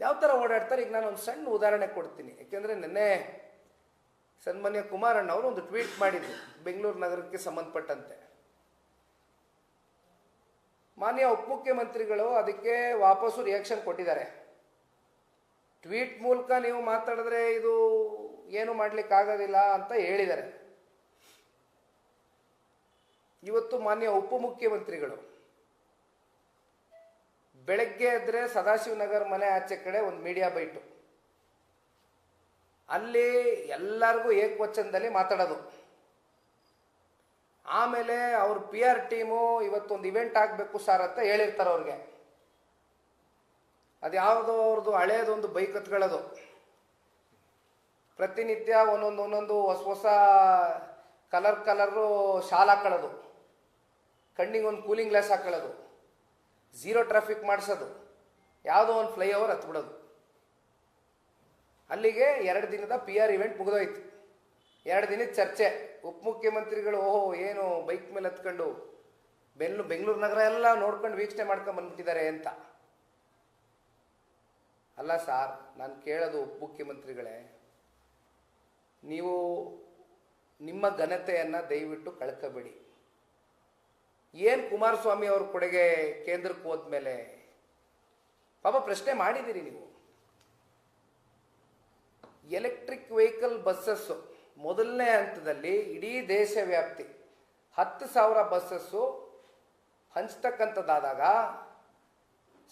ಯಾವ ಥರ ಓಡಾಡ್ತಾರೆ? ಈಗ ನಾನು ಒಂದು ಸಣ್ಣ ಉದಾಹರಣೆ ಕೊಡ್ತೀನಿ. ಯಾಕೆಂದರೆ ನಿನ್ನೆ ಸನ್ಮಾನ್ಯ ಕುಮಾರಣ್ಣ ಅವರು ಒಂದು ಟ್ವೀಟ್ ಮಾಡಿದ್ರು, ಬೆಂಗಳೂರು ನಗರಕ್ಕೆ ಸಂಬಂಧಪಟ್ಟಂತೆ. ಮಾನ್ಯ ಉಪಮುಖ್ಯಮಂತ್ರಿಗಳು ಅದಕ್ಕೆ ವಾಪಸ್ಸು ರಿಯಾಕ್ಷನ್ ಕೊಟ್ಟಿದ್ದಾರೆ. ಟ್ವೀಟ್ ಮೂಲಕ ನೀವು ಮಾತಾಡಿದ್ರೆ ಇದು ಏನು ಮಾಡ್ಲಿಕ್ಕಾಗೋದಿಲ್ಲ ಅಂತ ಹೇಳಿದ್ದಾರೆ. ಇವತ್ತು ಮಾನ್ಯ ಉಪಮುಖ್ಯಮಂತ್ರಿಗಳು ಬೆಳಗ್ಗೆ ಎದ್ರೆ ಸದಾಶಿವನಗರ್ ಮನೆ ಆಚೆ ಕಡೆ ಒಂದು ಮೀಡಿಯಾ ಬೈಟು. ಅಲ್ಲಿ ಎಲ್ಲರಿಗೂ ಏಕವಚನದಲ್ಲಿ ಮಾತಾಡೋದು. ಆಮೇಲೆ ಅವ್ರ ಪಿ ಆರ್ ಟೀಮು ಇವತ್ತೊಂದು ಇವೆಂಟ್ ಆಗಬೇಕು ಸರ್ ಅಂತ ಹೇಳಿರ್ತಾರೆ ಅವ್ರಿಗೆ. ಅದು ಯಾವುದೋ ಅವ್ರದ್ದು ಹಳೇದೊಂದು ಬೈಕ್ ಹತ್ಕೊಳ್ಳೋದು ಪ್ರತಿನಿತ್ಯ ಒಂದೊಂದು ಒಂದೊಂದು ಹೊಸ ಹೊಸ ಕಲರ್ ಕಲರು ಶಾಲ್ ಹಾಕೊಳ್ಳೋದು. ಕಣ್ಣಿಗೆ ಒಂದು ಕೂಲಿಂಗ್ ಗ್ಲಾಸ್ ಹಾಕೊಳ್ಳೋದು. ಝೀರೋ ಟ್ರಾಫಿಕ್ ಮಾಡಿಸೋದು. ಯಾವುದೋ ಒಂದು ಫ್ಲೈ ಓವರ್ ಹತ್ಬಿಡೋದು. ಅಲ್ಲಿಗೆ ಎರಡು ದಿನದ ಪಿ ಆರ್ ಇವೆಂಟ್ ಮುಗಿದೋಯ್ತು. ಎರಡು ದಿನದ ಚರ್ಚೆ. ಉಪಮುಖ್ಯಮಂತ್ರಿಗಳು ಓಹೋ, ಏನು ಬೈಕ್ ಮೇಲೆ ಹತ್ಕೊಂಡು ಬೆಂಗ್ಳೂರು ಬೆಂಗಳೂರು ನಗರ ಎಲ್ಲ ನೋಡ್ಕೊಂಡು ವೀಕ್ಷಣೆ ಮಾಡ್ಕೊಂಡು ಬಂದ್ಬಿಟ್ಟಿದ್ದಾರೆ ಅಂತ. ಅಲ್ಲ ಸಾರ್, ನಾನು ಕೇಳೋದು ಉಪಮುಖ್ಯಮಂತ್ರಿಗಳೇ ನೀವು ನಿಮ್ಮ ಘನತೆಯನ್ನು ದಯವಿಟ್ಟು ಕಳ್ಕೋಬೇಡಿ. ಏನು ಕುಮಾರಸ್ವಾಮಿ ಅವ್ರ ಕೊಡುಗೆ ಕೇಂದ್ರಕ್ಕೆ ಹೋದ್ಮೇಲೆ ಪಾಪ ಪ್ರಶ್ನೆ ಮಾಡಿದ್ದೀರಿ ನೀವು. ಎಲೆಕ್ಟ್ರಿಕ್ ವೆಹಿಕಲ್ ಬಸ್ಸಸ್ಸು ಮೊದಲನೇ ಹಂತದಲ್ಲಿ ಇಡೀ ದೇಶ ವ್ಯಾಪ್ತಿ ಹತ್ತು ಸಾವಿರ ಬಸ್ಸಸ್ಸು ಹಂಚ್ತಕ್ಕಂಥದ್ದಾದಾಗ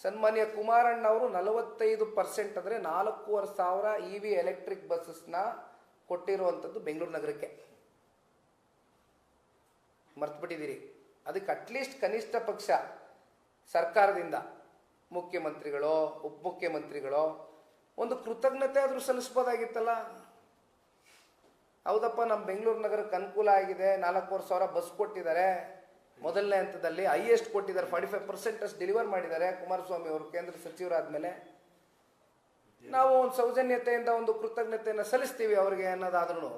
ಸನ್ಮಾನ್ಯ ಕುಮಾರಣ್ಣ ಅವರು ನಲವತ್ತೈದು ಪರ್ಸೆಂಟ್ ಅಂದರೆ ನಾಲ್ಕೂವರೆ ಸಾವಿರ ಇ ವಿ ಎಲೆಕ್ಟ್ರಿಕ್ ಬಸ್ಸಸ್ನ ಕೊಟ್ಟಿರುವಂಥದ್ದು ಬೆಂಗಳೂರು ನಗರಕ್ಕೆ. ಮರ್ತ್ಬಿಟ್ಟಿದ್ದೀರಿ. ಅದಕ್ಕೆ ಅಟ್ಲೀಸ್ಟ್ ಕನಿಷ್ಠ ಪಕ್ಷ ಸರ್ಕಾರದಿಂದ ಮುಖ್ಯಮಂತ್ರಿಗಳು, ಉಪಮುಖ್ಯಮಂತ್ರಿಗಳೋ ಒಂದು ಕೃತಜ್ಞತೆ ಆದರೂ ಸಲ್ಲಿಸ್ಬೋದಾಗಿತ್ತಲ್ಲ? ಹೌದಪ್ಪ ನಮ್ಮ ಬೆಂಗಳೂರು ನಗರಕ್ಕೆ ಅನುಕೂಲ ಆಗಿದೆ, ನಾಲ್ಕೂವರೆ ಸಾವಿರ ಬಸ್ ಕೊಟ್ಟಿದ್ದಾರೆ. ಮೊದಲನೇ ಹಂತದಲ್ಲಿ ಹೈಯೆಸ್ಟ್ ಕೊಟ್ಟಿದ್ದಾರೆ ಫಾರ್ಟಿ ಫೈವ್ ಪರ್ಸೆಂಟ್ ಅಷ್ಟು ಡೆಲಿವರ್ ಮಾಡಿದ್ದಾರೆ ಕುಮಾರಸ್ವಾಮಿ ಅವರು, ಕೇಂದ್ರ ಸಚಿವರಾದ್ಮೇಲೆ. ನಾವು ಒಂದು ಸೌಜನ್ಯತೆಯಿಂದ ಒಂದು ಕೃತಜ್ಞತೆಯನ್ನು ಸಲ್ಲಿಸ್ತೀವಿ ಅವರಿಗೆ ಅನ್ನೋದಾದ್ರೂ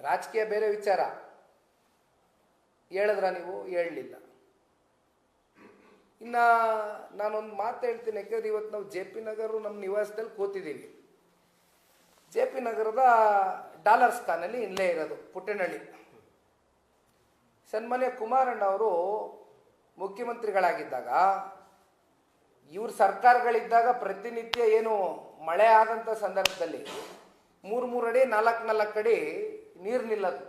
ರಾಜಕೀಯ ಬೇರೆ ವಿಚಾರ. ಹೇಳಿದ್ರ ನೀವು ಹೇಳಲಿಲ್ಲ. ಇನ್ನು ನಾನೊಂದು ಮಾತು ಹೇಳ್ತೀನಿ ಯಾಕಂದ್ರೆ ಇವತ್ತು ನಾವು ಜೆ ಪಿ ನಗರ ನಮ್ಮ ನಿವಾಸದಲ್ಲಿ ಕೂತಿದ್ದೀವಿ ಜೆ ಪಿ ನಗರದ ಡಾಲರ್ ಸ್ಥಾನಲ್ಲಿ ಇಲ್ಲೇ ಇರೋದು, ಪುಟ್ಟನಹಳ್ಳಿ. ಸನ್ಮಾನ್ಯ ಕುಮಾರಣ್ಣ ಅವರು ಮುಖ್ಯಮಂತ್ರಿಗಳಾಗಿದ್ದಾಗ ಇವ್ರ ಸರ್ಕಾರಗಳಿದ್ದಾಗ ಪ್ರತಿನಿತ್ಯ ಏನು ಮಳೆ ಆದಂಥ ಸಂದರ್ಭದಲ್ಲಿ ಮೂರು ಮೂರು ಅಡಿ ನಾಲ್ಕು ನಾಲ್ಕು ಅಡಿ ನೀರು ನಿಲ್ಲದು.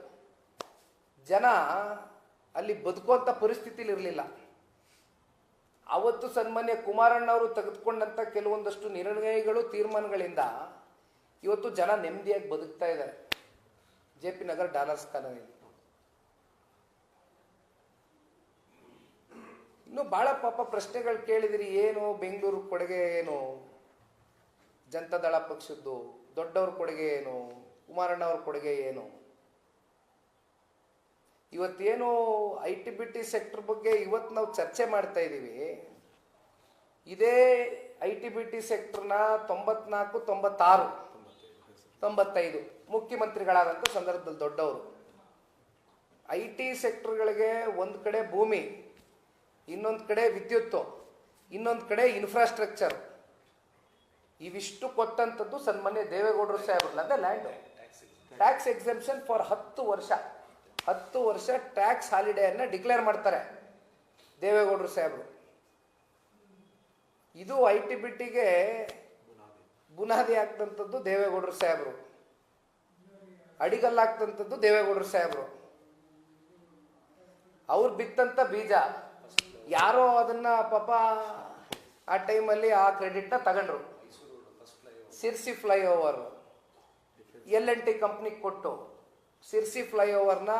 ಜನ ಅಲ್ಲಿ ಬದುಕುವಂಥ ಪರಿಸ್ಥಿತಿಲಿ ಇರಲಿಲ್ಲ ಅವತ್ತು ಸನ್ಮಾನ್ಯ ಕುಮಾರಣ್ಣವರು ತೆಗೆದುಕೊಂಡಂಥ ಕೆಲವೊಂದಷ್ಟು ನಿರ್ಣಯಗಳು, ತೀರ್ಮಾನಗಳಿಂದ ಇವತ್ತು ಜನ ನೆಮ್ಮದಿಯಾಗಿ ಬದುಕ್ತಾ ಇದ್ದಾರೆ. ಜೆ ಪಿ ನಗರ್ ಡಾಲರ್ಸ್ ಕಾಲೋನಿಯಲ್ಲಿ ಇನ್ನು ಭಾಳ ಪಾಪ ಪ್ರಶ್ನೆಗಳು ಕೇಳಿದಿರಿ, ಏನು ಬೆಂಗಳೂರು ಕೊಡುಗೆ ಏನು? ಜನತಾದಳ ಪಕ್ಷದ್ದು, ದೊಡ್ಡವ್ರ ಕೊಡುಗೆ ಏನು? ಕುಮಾರಣ್ಣವ್ರ ಕೊಡುಗೆ ಏನು? ಇವತ್ತೇನು I T B T sector ಬಗ್ಗೆ ಇವತ್ತು ನಾವು ಚರ್ಚೆ ಮಾಡ್ತಾ ಇದ್ದೀವಿ ಇದೇ ಐ ಟಿ ಬಿ ಟಿ ಸೆಕ್ಟರ್ನ ತೊಂಬತ್ನಾಲ್ಕು ತೊಂಬತ್ತಾರು ತೊಂಬತ್ತೈದು ಮುಖ್ಯಮಂತ್ರಿಗಳಾದಂಥ ಸಂದರ್ಭದಲ್ಲಿ ದೊಡ್ಡವರು. ಐ ಟಿ ಸೆಕ್ಟರ್ಗಳಿಗೆ ಒಂದು ಕಡೆ ಭೂಮಿ ಇನ್ನೊಂದು ಕಡೆ ವಿದ್ಯುತ್ತು ಇನ್ನೊಂದು ಕಡೆ ಇನ್ಫ್ರಾಸ್ಟ್ರಕ್ಚರ್ ಇವಿಷ್ಟು ಕೊಟ್ಟಂಥದ್ದು ಸನ್ಮಾನ್ಯ ದೇವೇಗೌಡರು ಸಾಹೇಬ್ರಲ್ಲ ಲ್ಯಾಂಡ್ ಟ್ಯಾಕ್ಸ್ ಎಕ್ಸೆಂಪ್ಷನ್ ಫಾರ್ ಹತ್ತು ವರ್ಷ. ಹತ್ತು ವರ್ಷ ಟ್ಯಾಕ್ಸ್ ಹಾಲಿಡೇಯನ್ನು ಡಿಕ್ಲೇರ್ ಮಾಡ್ತಾರೆ ದೇವೇಗೌಡರು ಸಾಹೇಬರು. ಇದು ಐ ಟಿ ಬಿಟ್ಟಿಗೆ ಟಿಗೆ ಬುನಾದಿ ಆಗ್ತಂಥದ್ದು ದೇವೇಗೌಡರು ಸಾಹೇಬರು. ಅಡಿಗಲ್ಲಾಗ್ತಂಥದ್ದು ದೇವೇಗೌಡರು ಸಾಹೇಬರು. ಅವ್ರು ಬಿತ್ತಂತ ಬೀಜ ಯಾರೋ ಅದನ್ನ ಪಾಪ ಆ ಟೈಮಲ್ಲಿ ಆ ಕ್ರೆಡಿಟ್ನ ತಗೊಂಡ್ರು. Sirsi flyover L N T ಕಂಪ್ನಿಗೆ ಕೊಟ್ಟು. ಸಿರ್ಸಿ ಫ್ಲೈಓವರ್ನ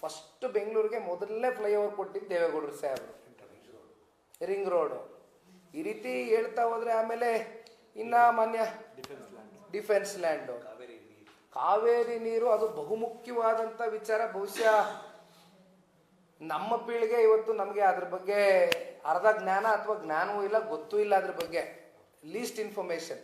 ಫಸ್ಟ್ ಬೆಂಗಳೂರಿಗೆ ಮೊದಲನೇ ಫ್ಲೈಓವರ್ ಕೊಟ್ಟಿದ್ದು ದೇವೇಗೌಡರು ಸಾಹೇಬರು ರಿಂಗ್ ರೋಡು. ಈ ರೀತಿ ಹೇಳ್ತಾ ಹೋದ್ರೆ ಆಮೇಲೆ ಇನ್ನ ಮಾನ್ಯ ಡಿಫೆನ್ಸ್ ಲ್ಯಾಂಡು. ಕಾವೇರಿ ನೀರು ಅದು ಬಹುಮುಖ್ಯವಾದಂಥ ವಿಚಾರ. ಬಹುಶಃ ನಮ್ಮ ಪೀಳಿಗೆ ಇವತ್ತು ನಮಗೆ ಅದ್ರ ಬಗ್ಗೆ ಅರ್ಧ ಜ್ಞಾನ ಅಥವಾ ಜ್ಞಾನವೂ ಇಲ್ಲ, ಗೊತ್ತೂ ಇಲ್ಲ ಅದ್ರ ಬಗ್ಗೆ. List information